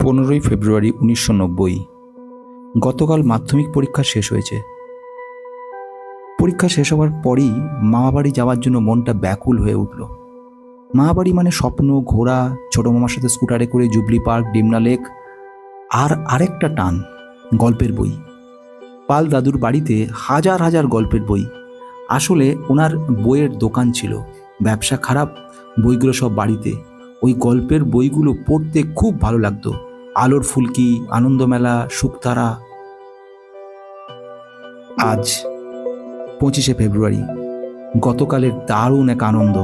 পনেরোই ফেব্রুয়ারি উনিশশো নব্বই। গতকাল মাধ্যমিক পরীক্ষা শেষ হয়েছে। পরীক্ষা শেষ হওয়ার পরই মামাবাড়ি যাওয়ার জন্য মনটা ব্যাকুল হয়ে উঠল। মামাবাড়ি মানে স্বপ্ন ঘোরা ছোটো মামার সাথে স্কুটারে করে জুবলি পার্ক ডিমনা লেক, আর আরেকটা টান, গল্পের বই। পাল দাদুর বাড়িতে হাজার হাজার গল্পের বই। আসলে ওনার বইয়ের দোকান ছিল, ব্যবসা খারাপ, বইগুলো সব বাড়িতে। ওই গল্পের বইগুলো পড়তে খুব ভালো লাগতো। আলোর ফুলকি, আনন্দমেলা, শুকতারা। আজ পঁচিশে ফেব্রুয়ারি, গতকালের দারুণ এক আনন্দ।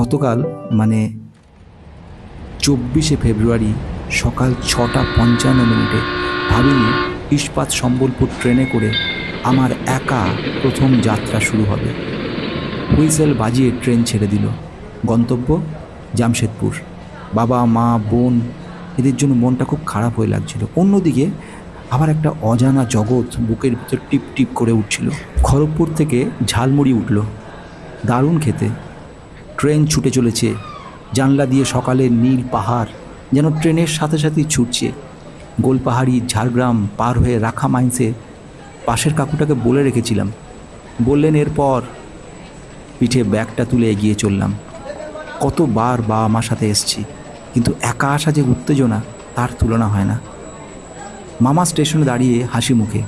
গতকাল মানে চব্বিশে ফেব্রুয়ারি সকাল ছটা পঞ্চান্ন মিনিটে ভাবিনি ইস্পাত সম্বলপুর ট্রেনে করে আমার একা প্রথম যাত্রা শুরু হবে। হুইসেল বাজিয়ে ট্রেন ছেড়ে দিল। গন্তব্য জামশেদপুর। বাবা, মা, বোন, এদের জন্য মনটা খুব খারাপ হয়ে লাগছিল। অন্যদিকে আবার একটা অজানা জগৎ বুকের ভিতর টিপ টিপ করে উঠছিল। খড়গপুর থেকে ঝালমুড়ি উঠল। দারুণ খেতে। ট্রেন ছুটে চলেছে। জানলা দিয়ে সকালে নীল পাহাড় যেন ট্রেনের সাথে সাথেই ছুটছে। গোলপাহাড়ি ঝাড়গ্রাম পার হয়ে রাখা মাইন্সে পাশের কাকুটাকে বলে রেখেছিলাম। বললেন, এরপর। পিঠে ব্যাগটা তুলে এগিয়ে চললাম। কতবার বাবা মার সাথে এসছি, কিন্তু একা আসা যে উত্তেজনা, তার তুলনা হয় না। মামা স্টেশনে দাঁড়িয়ে হাসি মুখে,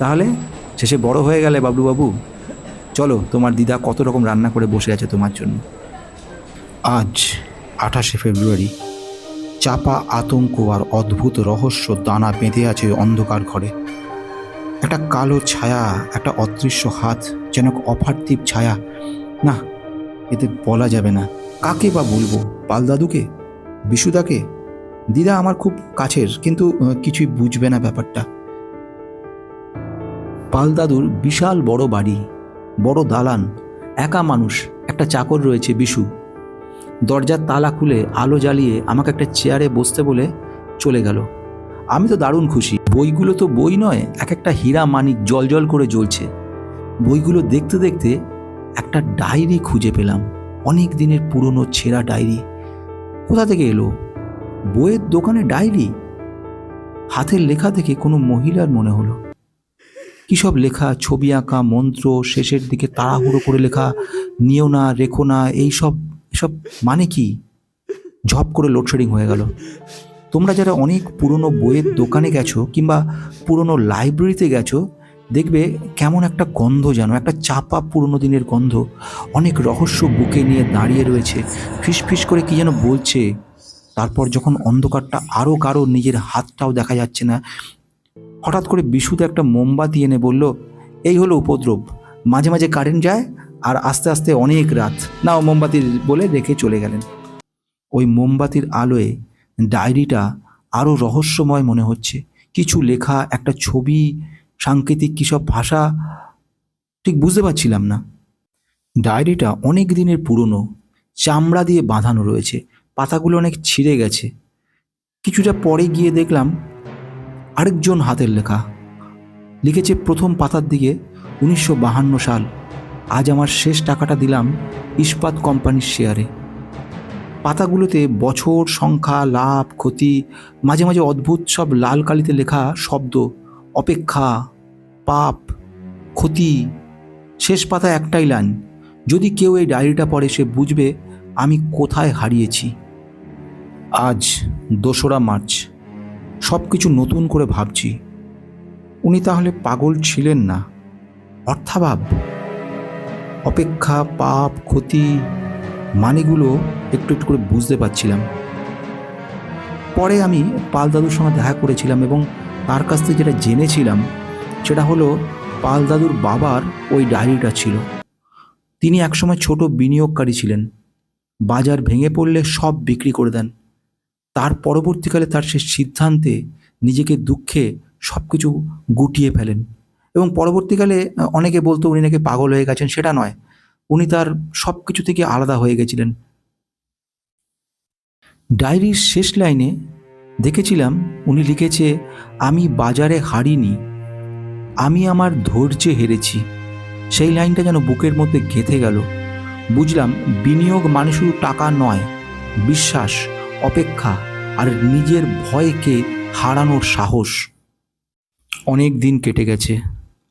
তাহলে শেষে বড় হয়ে গেলে বাবলুবাবু চলো তোমার দিদা কত রকম রান্না করে বসে আছে তোমার জন্য। আজ আঠাশে ফেব্রুয়ারি, চাপা আতঙ্ক আর অদ্ভুত রহস্য দানা বেঁধে আছে অন্ধকার ঘরে। একটা কালো ছায়া, একটা অদৃশ্য হাত, যেন অপার্থিব ছায়া। না এতে বলা যাবে না। কাকে বা বলব? পালদাদুকে? বিশুদাকে? দিদা আমার খুব কাছের, কিন্তু কিছুই বুঝবে না ব্যাপারটা। পালদাদুর বিশাল বড় বাড়ি, বড় দালান, একা মানুষ, একটা চাকর রয়েছে বিশু। দরজার তালা খুলে আলো জ্বালিয়ে আমাকে একটা চেয়ারে বসতে বলে চলে গেল। আমি তো দারুণ খুশি। বইগুলো তো বই নয়, এক একটা হীরা মানিক জল জল করে জ্বলছে। বইগুলো দেখতে দেখতে একটা ডায়েরি খুঁজে পেলাম। অনেক দিনের পুরনো ছেঁড়া ডায়েরি। কোথা থেকে এলো? বইয়ের দোকানে ডায়েরি? হাতের লেখা দেখে কোনো মহিলার মনে হলো। কী সব লেখা, ছবি আঁকা, মন্ত্র, শেষের দিকে তাড়াহুড়ো করে লেখা, নিও না, রেখো না এইসব এসব মানে কি? ঝপ করে লোডশেডিং হয়ে গেল। তোমরা যারা অনেক পুরনো বইয়ের দোকানে গেছো কিংবা পুরনো লাইব্রেরিতে গেছো দেখবে কেমন একটা গন্ধ যেন, একটা চাপা পুরনো দিনের গন্ধ। অনেক রহস্য বুকে নিয়ে দাঁড়িয়ে রয়েছে ফিস ফিস করে কি যেন বলছে। তারপর যখন অন্ধকারটা আরও কারও নিজের হাতটাও দেখা যাচ্ছে না, হঠাৎ করে বিশুতে একটা মোমবাতি এনে বলল, এই হলো উপদ্রব, মাঝে মাঝে কারেন্ট যায় আর আস্তে আস্তে অনেক রাত। নাও মোমবাতি বলে রেখে চলে গেলেন। ওই মোমবাতির আলোয় ডায়েরিটা আরও রহস্যময় মনে হচ্ছে। কিছু লেখা, একটা ছবি সাংকেতিক কী সব ভাষা? ঠিক বুঝতে পারছিলাম না। ডায়েরিটা অনেক দিনের পুরনো। চামড়া দিয়ে বাঁধানো রয়েছে। পাতাগুলো অনেক ছিঁড়ে গেছে। কিছুটা পরে গিয়ে দেখলাম আরেকজন হাতের লেখা। লিখেছে, প্রথম পাতার দিকে উনিশশো সাল। আজ আমার শেষ টাকাটা দিলাম ইস্পাত কোম্পানির শেয়ারে। পাতাগুলোতে বছর, সংখ্যা, লাভ, ক্ষতি, মাঝে মাঝে অদ্ভুত সব লাল কালিতে লেখা শব্দ অপেক্ষা, পাপ, ক্ষতি, শেষ পাতা একটাই লাইন। যদি কেউ এই ডায়েরিটা পড়ে, সে বুঝবে আমি কোথায় হারিয়েছি। আজ দোসরা মার্চ সব কিছু নতুন করে ভাবছি। উনি তাহলে পাগল ছিলেন না? অর্থাভাব। অপেক্ষা, পাপ, ক্ষতি, মানেগুলো একটু একটু করে বুঝতে পারছিলাম। পরে আমি পাল দাদুর সঙ্গে দেখা করেছিলাম এবং তার কাছ থেকে যেটা জেনেছিলাম, সেটা হলো পাল দাদুর বাবার ওই ডায়েরিটা ছিল। তিনি একসময় ছোট বিনিয়োগকারী ছিলেন। বাজার ভেঙে পড়লে সব বিক্রি করে দেন। তার পরবর্তীকালে তার সে সিদ্ধান্তে নিজেকে দুঃখে সব কিছু গুটিয়ে ফেলেন এবং পরবর্তীকালে অনেকে বলতো উনি নাকি পাগল হয়ে গেছেন, সেটা নয়। উনি তার সব কিছু থেকে আলাদা হয়ে গেছিলেন। ডায়েরির শেষ লাইনে দেখেছিলাম উনি লিখেছে, আমি বাজারে হারিনি, আমি আমার ধৈর্যে হেরেছি। সেই লাইনটা যেন বুকের মধ্যে গেঁথে গেল। বুঝলাম, বিনিয়োগ মানে শুধু টাকা নয়, বিশ্বাস, অপেক্ষা আর নিজের ভয়কে হারানোর সাহস। অনেক দিন কেটে গেছে,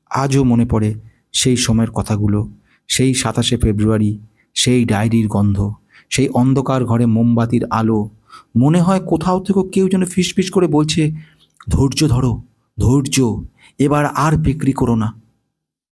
আজও মনে পড়ে সেই সময়ের কথাগুলো, সেই সাতাশে ফেব্রুয়ারি, সেই ডায়েরির গন্ধ, সেই অন্ধকার ঘরে মোমবাতির আলো মনে হয় কোথাও থেকে কেউ যেন ফিস করে বলছে, ধৈর্য ধরো, ধৈর্য, এবার আর বিক্রি করো না।